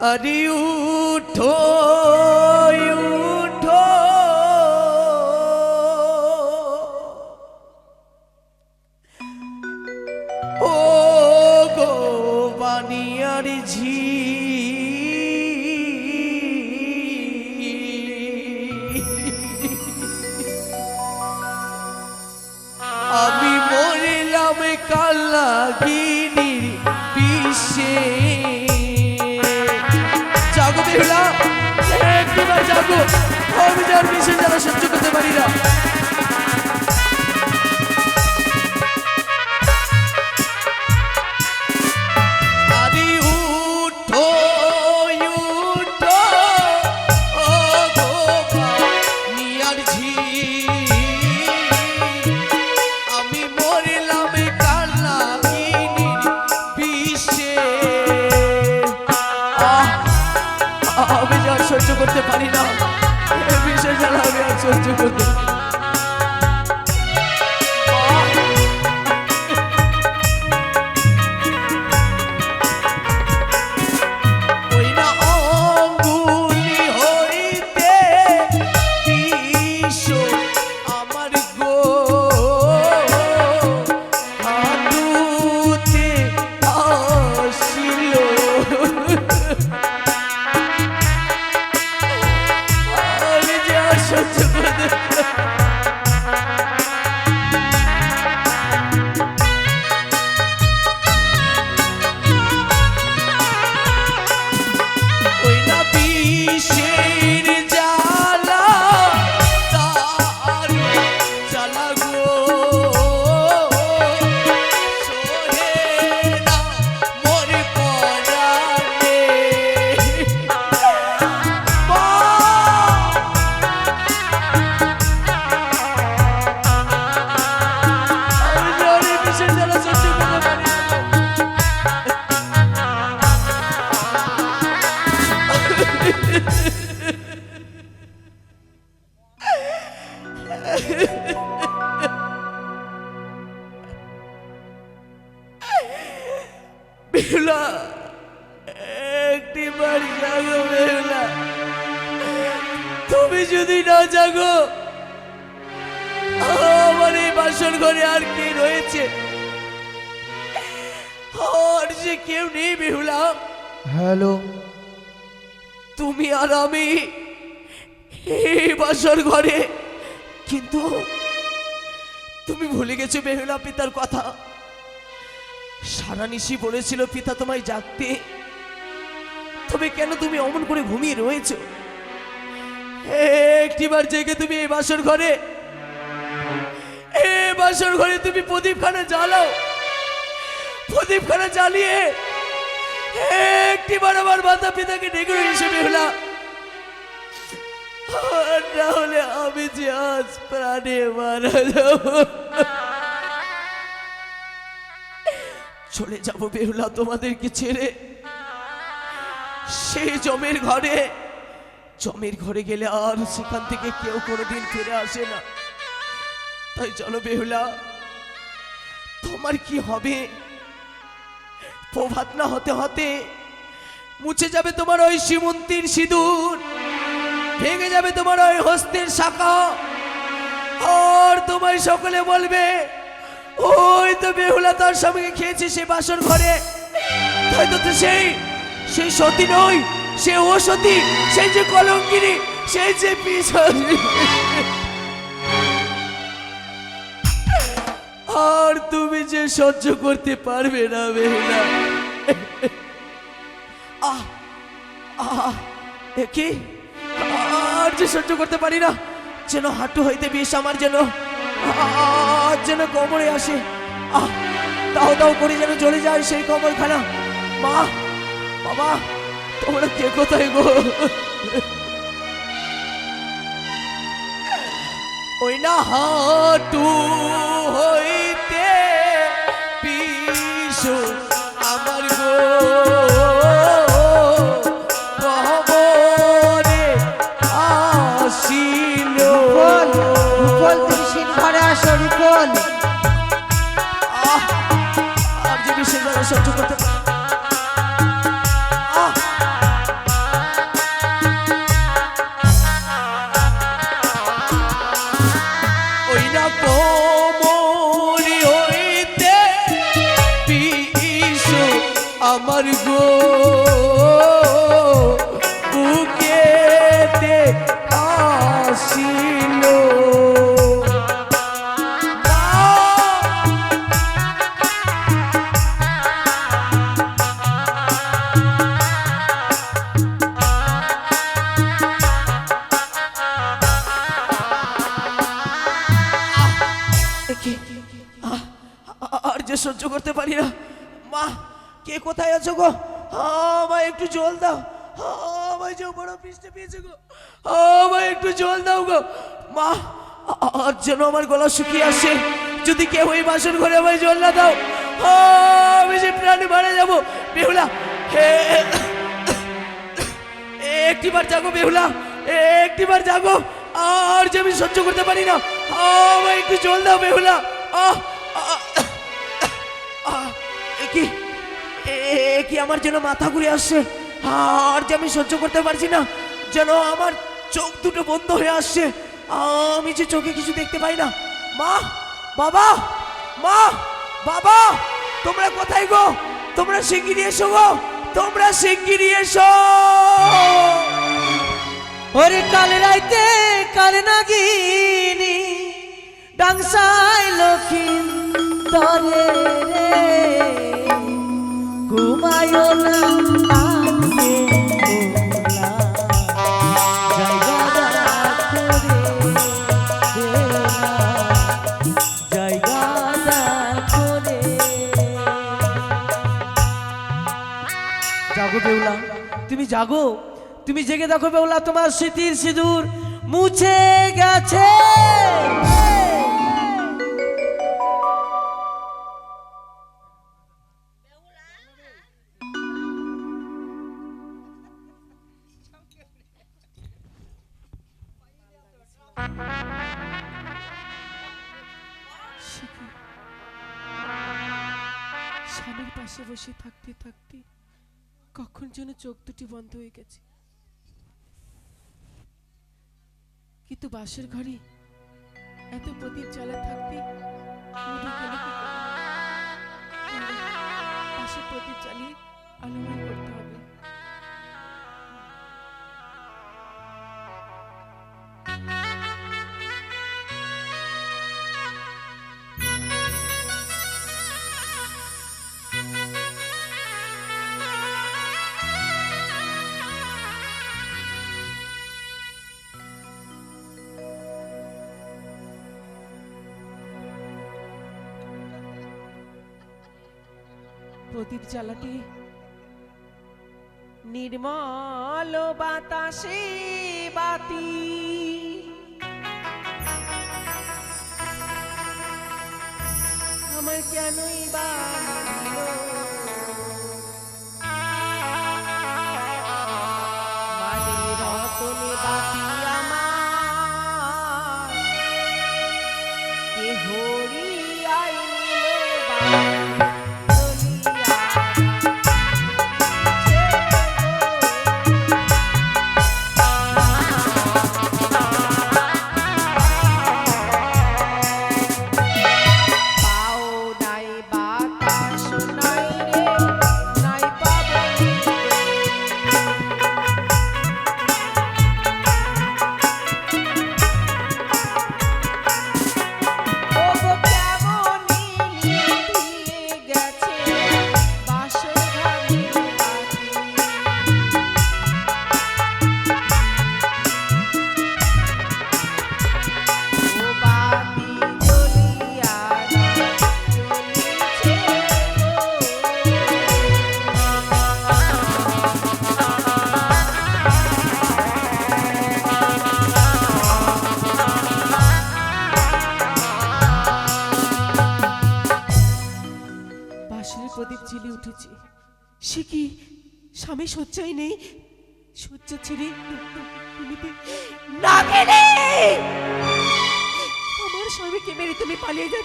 আরে উঠো উঠো। ও গো বানিয়ার ঝি। আমি মরিলাম কাল্লাগিনীর আমি যার বিশ্বে যারা সহ্য করতে পারি না। ঝি জ্বালা আমি আর সহ্য করতে তুমি যদি না জাগো আমার এই বাসন ঘরে আর কে রয়েছে? আর যে কেউ নেই বেহুলা হ্যালো। তুমি আর আমি এই বাসর ঘরে। কিন্তু তুমি ভুলে গেছো বেহুলা পিতার কথা। সারা নিশি বলেছিল পিতা তোমায় জাগতে। তবে কেন তুমি অমন করে ঘুমিয়ে রয়েছো? একটিবার জেগে তুমি এই বাসর ঘরে, এই বাসর ঘরে তুমি প্রদীপখানা জ্বালাও, প্রদীপখানা জ্বালিয়ে একটিবার আমার মাতা পিতাকে ডেকে হিসেবে হলাম। না হলে আমি যে আজ প্রাণে মারা যাব। চলে যাব বেহুলা তোমাদেরকে ছেড়ে। সেই জমের ঘরে জমের ঘরে গেলে আর সেখান থেকে কেউ কোনোদিন ফিরে আসে না। তাই চলো বেহুলা, তোমার কি হবে? প্রভাত না হতে হতে মুছে যাবে তোমার ওই সীমন্তির সিঁদুর, ভেঙে যাবে তোমার ওই হস্তের শাখা। আর তোমায় সকলে বলবে, ওই তো বেহুলা তার সঙ্গে খেয়েছে সে বাসর ঘরে। হয়তো তো সেই সেই সতী নই। সে ও সতী সেই যে কলঙ্কিনী সেই যে আর তুমি যে সহ্য করতে পারবে না বেহুলা কি? আর যে সহ্য করতে পারি না যেন হাঁটু হইতে বিষ আমার যেন আহ, যেন কোমরে আসে। আহ তাও তাও করে যেন চলে যায় সেই কোমরখানা। মা বাবা। তোমরা কে কোথায় গো? ওই না হাঁটু হইতে বিষ আমার গো। কবরে আসিল। জল দাও। আমায় বড় পৃষ্ঠে পেয়েছে গো। আমায় একটু জল দাও গো। মা, আর যেন আমার গলা শুকিয়ে আসে। যদি কেউ ওই বাসন ঘরে আমায় জল না দাও আমি প্রাণে মারা যাব। বেহুলা হে একটিবার জাগো বেহুলা একটিবার আর যে আমি সহ্য করতে পারি না আমায় একটু জল দাও বেহুলা। আহ কি আমার যেন মাথা ঘুরে আসছে? আর যে আমি সহ্য করতে পারছি না, যেন আমার চোখ দুটো বন্ধ হয়ে আসছে। আমি যে চোখে কিছু দেখতে পাই না। মা, বাবা মা, বাবা, তোমরা কোথায় গো? তোমরা শিগগিরি এসো গো। তোমরা শিগগিরি এসো। ওরে কাল রাইতে কাল নাগিনি ডাংসাই লক্ষিণ তরে ঘুমায়ো না। জাগো বেউলা, তুমি জাগো, তুমি জেগে দেখো বেউলা, তোমার স্মৃতির সিঁদুর মুছে গেছে। স্বামীর পাশে বসে থাকতে থাকতে কখন জন্য চোখ দুটি বন্ধ হয়ে গেছে। কিন্তু বাসের ঘরে এত প্রদীপ জ্বালা থাকতে বাসের প্রদীপ জ্বালিয়ে আলোড়ন করতে হবে। প্রদীপ জ্বালাটি নির্মল বাতাসে বাতি। আমার কেনই বা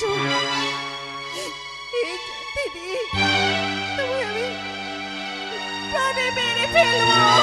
পালিয়ে দিদি তুমি আমি প্রাণে মেরে ফেলব।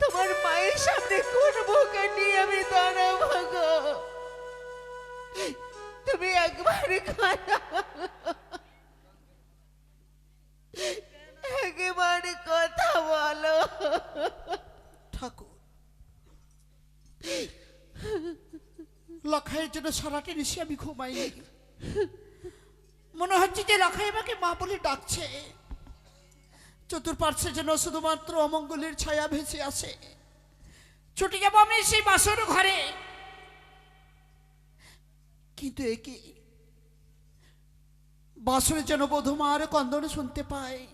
তোমার মায়ের সামনে কোন মুখে নিয়ে আমি দাঁড়াবো গো তুমি একবার একেবারে কথা বলো। ঠাকুর, লখাইয়ের জন্য সারাটি নিশে আমি ঘুমাইনি। মনে হচ্ছে যে লখাই আমাকে মা বলে ডাকছে। চতুর্পার্শ্বের যেন শুধুমাত্র অমঙ্গলের ছায়া ভেসে আসে। ছুটে যাব আমি সেই বাসর ঘরে। কিন্তু একে বাসরের জন্য বধুমার কন্দন শুনতে পাই।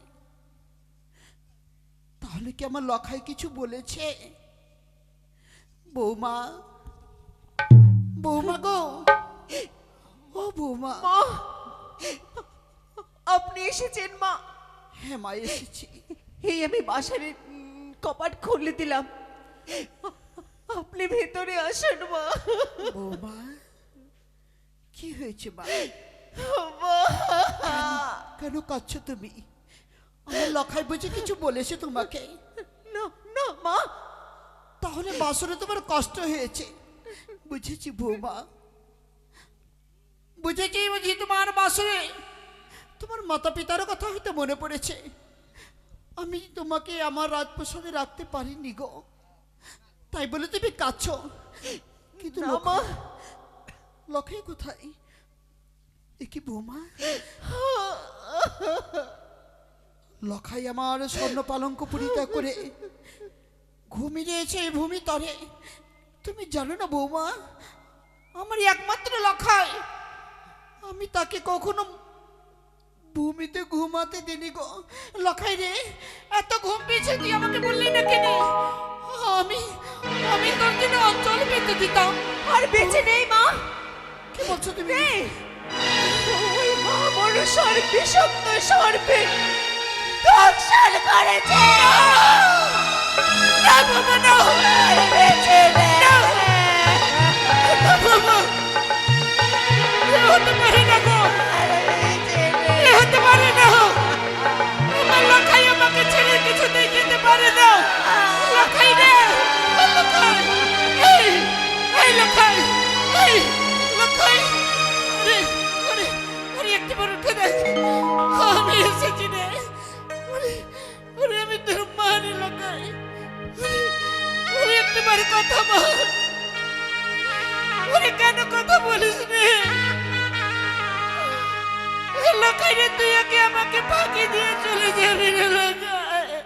তাহলে কি আমার লখাই কিছু বলেছে? বৌমা বৌমা গো, ও বৌমা। আপনি এসেছেন মা। হ্যাঁ মা এসেছি। এই আমি বাসারের কপাট খুলে দিলাম। আপনি ভেতরে আসেন মা। বৌমা কি হয়েছে মা? কেন কাঁদছ তুমি? আমার লখাই বুঝে কিছু বলেছে তোমাকে? না না মা। তাহলে বাসরে তোমার কষ্ট হয়েছে। বুঝেছি বৌমা। বুঝেছি বুঝি তোমার বাসরে। তোমার মাতা পিতার কথা হয়তো মনে পড়েছে। আমি তোমাকে আমার রাজপ্রসাদে রাখতে পারিনি গো। তাই বলে তুমি কাঁদছ। কিন্তু লখাই কোথায়? এ কি বৌমা? লখাই আমার স্বর্ণ পালঙ্ক পরিত্যাগ করে ঘুমিয়েছে এই ভূমি তরে। তুমি জানো না বৌমা আমার একমাত্র লখাই আমি তাকে কখনো ভূমিতে ঘুমাতে দিনি গো লখাই রে এত ঘুম পেয়েছে তুই আমাকে বললি না কেন আমি আমি তোর জন্য অঞ্চল পেতে দিতাম আর বেঁচে নেই মা কি বলছো তুমি ওই মা বড় সর্পে সত্য সর্পে দর্শন করেছে না বাবা না বেঁচে নেই এ হতে পারে না গো কিছুতেই যেতে পারে না লখাই রে লখাই এই এই লখাই এই লখাই আরে আরে আরে একটিবার উঠে দেখ আমি এসেছি রে আরে আরে আমি তোর মা রে লখাই আরে, আরে একটিবার কথা বল আরে কেন কথা বলিস রে লখাই রে তুই আগে আমাকে ফাঁকি দিয়ে চলে যাবি রে লখাই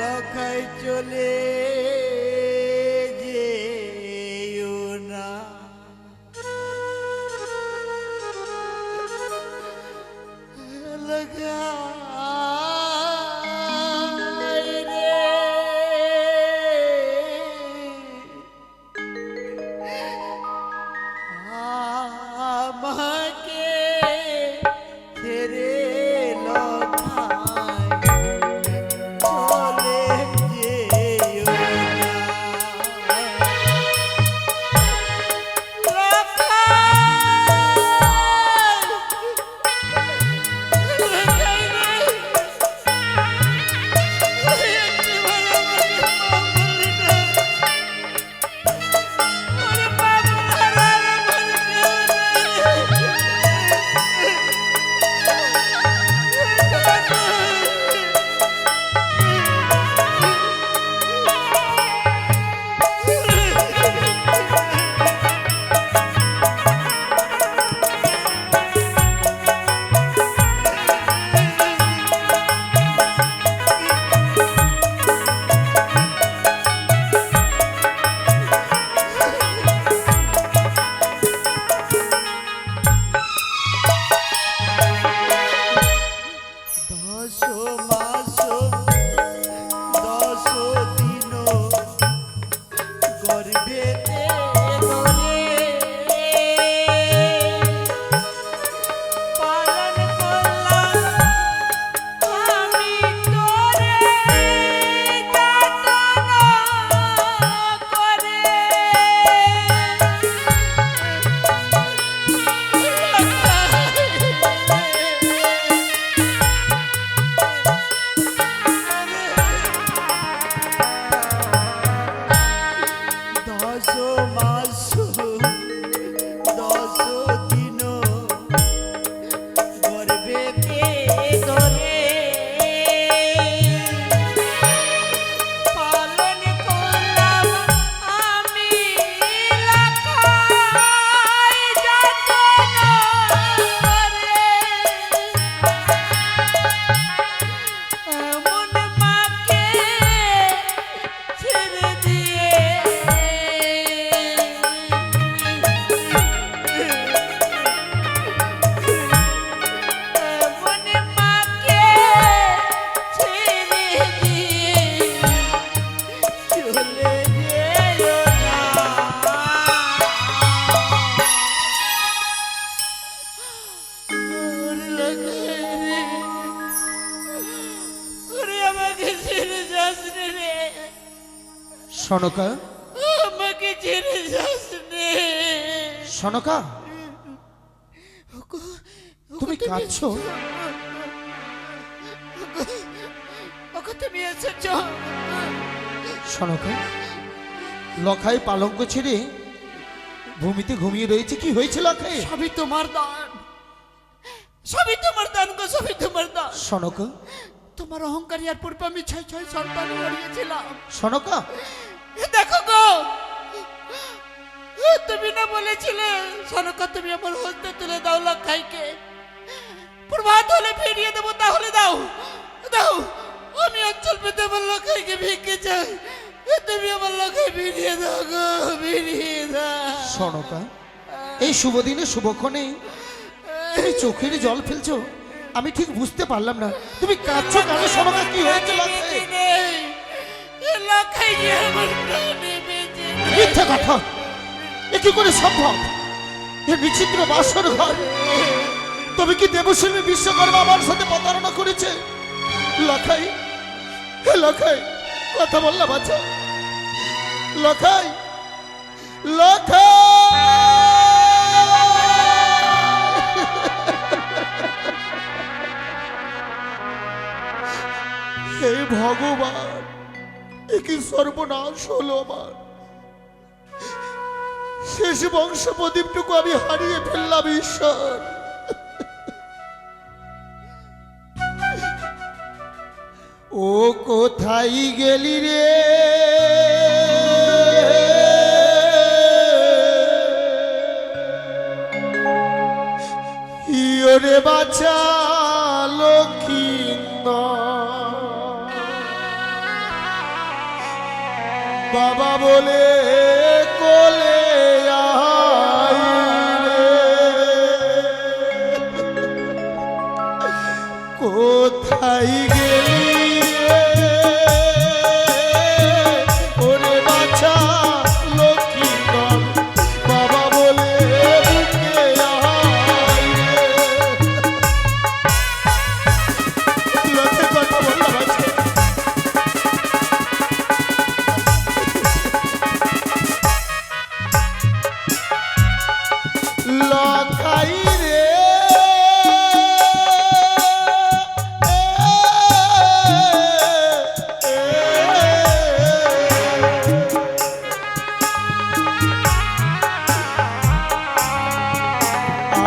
লখাই চলে সনকা আমাকে ছেড়ে যাস নে। সনকা তুমি কাঁদছো? ওকে তুমি এসেছ। সনকা লখাই পালঙ্ক ছেড়ে ভূমিতে ঘুমিয়ে রয়েছে কি হয়েছে লখাই? সবই তোমার দান। সবই তোমার দান গো সবই তোমার দান। সনকা তোমার অহংকারী আর পূর্বে আমি ছয় ছয় সন্তান হারিয়েছিলাম। সনকা দেখো গো। তুমি না বলেছিলে সনকা তুমি আমার হস্তে তুলে দাও লক্ষাইকে। প্রভাত হলে ফিরিয়ে দেবো তাহলে দাও। দাও। আমি অঞ্চল পেতে আমার লক্ষাইকে ভিক্ষে চাই। তুমি আমার লক্ষাই ফিরিয়ে দাও গো ফিরিয়ে দাও। সনকা এই শুভ দিনে শুভক্ষণে তুমি চোখের জল ফেলছো। আমি ঠিক বুঝতে পারলাম না। তুমি কাঁদছো কেন? সনকা কি হয়েছে লক্ষাই? যে আমার প্রাণে বেঁচে নেই মিথ্যা কথা। এ কি করে সম্ভব? এ বিচিত্র বাসর ঘর। তবে কি দেবশিল্পী বিশ্বকর্মা আমার সাথে প্রতারণা করেছে? লখাই, হে লখাই, কথা বললাম আচ্ছা লখাই লখাই! হে ভগবান! এ কি সর্বনাশ হলো আমার। শেষ বংশ প্রদীপটুকু আমি হারিয়ে ফেললাম, ঈশ্বর। ও কোথায় গেলি রে? ইয়রে বাছা। বাবা বলে কোলে। কোথায়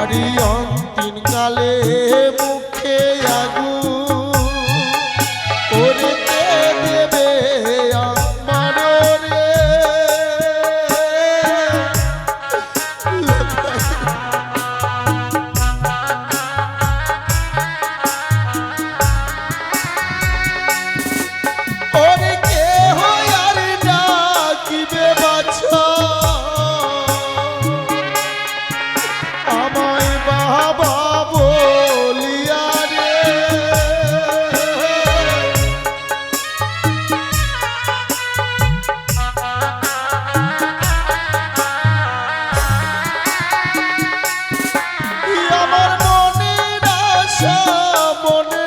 আরি মনে